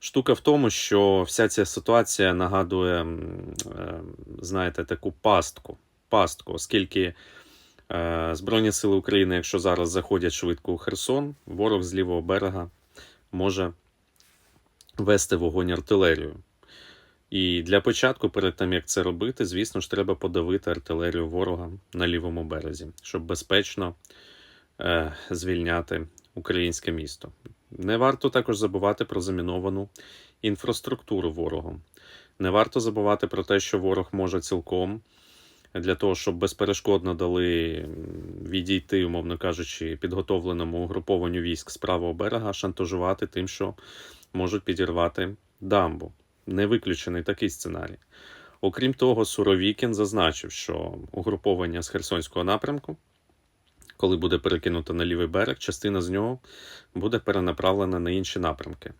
Штука в тому, що вся ця ситуація нагадує, е, знаєте, таку пастку. Пастку, оскільки е, Збройні Сили України, якщо зараз заходять швидко у Херсон, ворог з лівого берега може вести вогонь артилерію. І для початку, перед тим як це робити, звісно ж, треба подавити артилерію ворога на лівому березі, щоб безпечно е, звільняти українське місто. Не варто також забувати про заміновану інфраструктуру ворогом. Не варто забувати про те, що ворог може цілком для того, щоб безперешкодно дали відійти, умовно кажучи, підготовленому угрупованню військ з правого берега, шантажувати тим, що можуть підірвати дамбу. Не виключений такий сценарій. Окрім того, Суровікін зазначив, що угруповання з Херсонського напрямку, коли буде перекинута на лівий берег, частина з нього буде перенаправлена на інші напрямки.